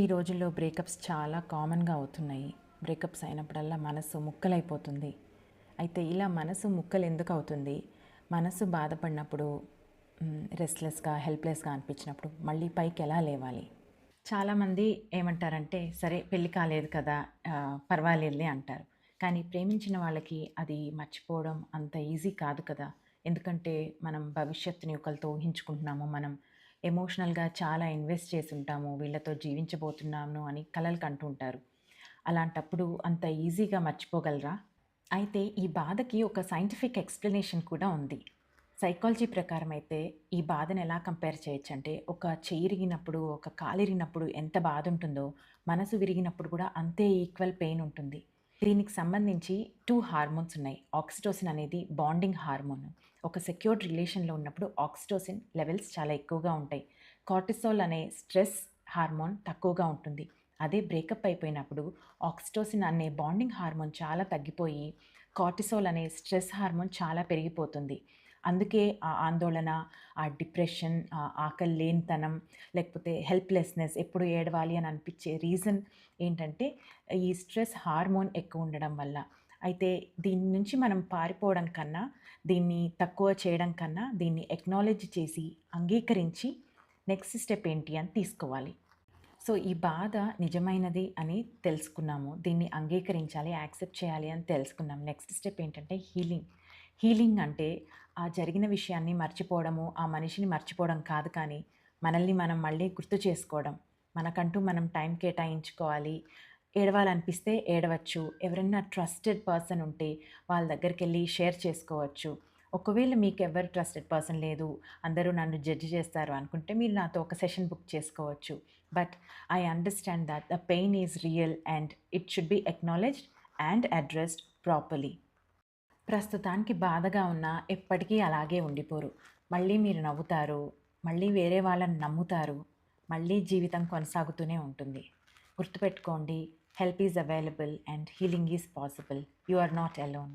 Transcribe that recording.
ఈ రోజుల్లో బ్రేకప్స్ చాలా కామన్గా అవుతున్నాయి. బ్రేకప్స్ అయినప్పుడల్లా మనసు ముక్కలైపోతుంది. అయితే ఇలా మనసు ముక్కలు ఎందుకు అవుతుంది మనసు బాధపడినప్పుడు రెస్ట్లెస్గా హెల్ప్లెస్గా అనిపించినప్పుడు మళ్ళీ పైకి ఎలా లేవాలి? చాలామంది ఏమంటారంటే సరే పెళ్ళి కాలేదు కదా పర్వాలేదులే అంటారు. కానీ ప్రేమించిన వాళ్ళకి అది మర్చిపోవడం అంత ఈజీ కాదు కదా. ఎందుకంటే మనం భవిష్యత్తుని ఒకరితో ఊహించుకుంటున్నాము మనం ఎమోషనల్గా చాలా ఇన్వెస్ట్ చేసి ఉంటాము వీళ్ళతో జీవించబోతున్నాము అని కలలు కంటుంటారు. అలాంటప్పుడు అంత ఈజీగా మర్చిపోగలరా? అయితే ఈ బాధకి ఒక సైంటిఫిక్ ఎక్స్ప్లెనేషన్ కూడా ఉంది. సైకాలజీ ప్రకారం అయితే ఈ బాధను ఎలా కంపేర్ చేయొచ్చు అంటే ఒక చెయ్యి ఒక కాలిరిగినప్పుడు ఎంత బాధ ఉంటుందో మనసు విరిగినప్పుడు కూడా అంతే ఈక్వల్ పెయిన్ ఉంటుంది. దీనికి సంబంధించి టూ హార్మోన్స్ ఉన్నాయి. ఆక్సిటోసిన్ అనేది బాండింగ్ హార్మోన్ ఒక సెక్యూర్డ్ రిలేషన్లో ఉన్నప్పుడు ఆక్సిటోసిన్ లెవెల్స్ చాలా ఎక్కువగా ఉంటాయి. కార్టిసోల్ అనే స్ట్రెస్ హార్మోన్ తక్కువగా ఉంటుంది. అదే బ్రేకప్ అయిపోయినప్పుడు ఆక్సిటోసిన్ అనే బాండింగ్ హార్మోన్ చాలా తగ్గిపోయి కార్టిసోల్ అనే స్ట్రెస్ హార్మోన్ చాలా పెరిగిపోతుంది. అందుకే ఆ ఆందోళన ఆ డిప్రెషన్ ఆ ఆకలి లేనితనం లేకపోతే హెల్ప్లెస్నెస్ ఎప్పుడు ఏడవాలి అని అనిపించే రీజన్ ఏంటంటే ఈ స్ట్రెస్ హార్మోన్ ఎక్కువ ఉండడం వల్ల. అయితే దీని నుంచి మనం పారిపోవడం కన్నా దీన్ని తక్కువ చేయడం కన్నా దీన్ని ఎక్నాలజీ చేసి అంగీకరించి నెక్స్ట్ స్టెప్ ఏంటి అని తీసుకోవాలి. సో ఈ బాధ నిజమైనది అని తెలుసుకున్నాము. దీన్ని అంగీకరించాలి యాక్సెప్ట్ చేయాలి అని తెలుసుకున్నాం నెక్స్ట్ స్టెప్ ఏంటంటే హీలింగ్ హీలింగ్ అంటే ఆ జరిగిన విషయాన్ని మర్చిపోవడము ఆ మనిషిని మర్చిపోవడం కాదు కానీ మనల్ని మనం మళ్ళీ గుర్తు చేసుకోవడం. మనకంటూ మనం టైం కేటాయించుకోవాలి. ఏడవాలనిపిస్తే ఏడవచ్చు. ఎవరైనా ట్రస్టెడ్ పర్సన్ ఉంటే వాళ్ళ దగ్గరికి వెళ్ళి షేర్ చేసుకోవచ్చు. ఒకవేళ మీకు ఎవరు ట్రస్టెడ్ పర్సన్ లేదు అందరూ నన్ను జడ్జి చేస్తారు అనుకుంటే మీరు నాతో ఒక సెషన్ బుక్ చేసుకోవచ్చు. But I understand that the pain is real and it should be acknowledged and addressed properly. ప్రస్తుతానికి బాధగా ఉన్నా ఎప్పటికీ అలాగే ఉండిపోరు. మళ్ళీ మీరు నవ్వుతారు మళ్ళీ వేరే వాళ్ళని నమ్ముతారు మళ్ళీ జీవితం కొనసాగుతూనే ఉంటుంది. గుర్తుపెట్టుకోండి help is available and healing is possible you are not alone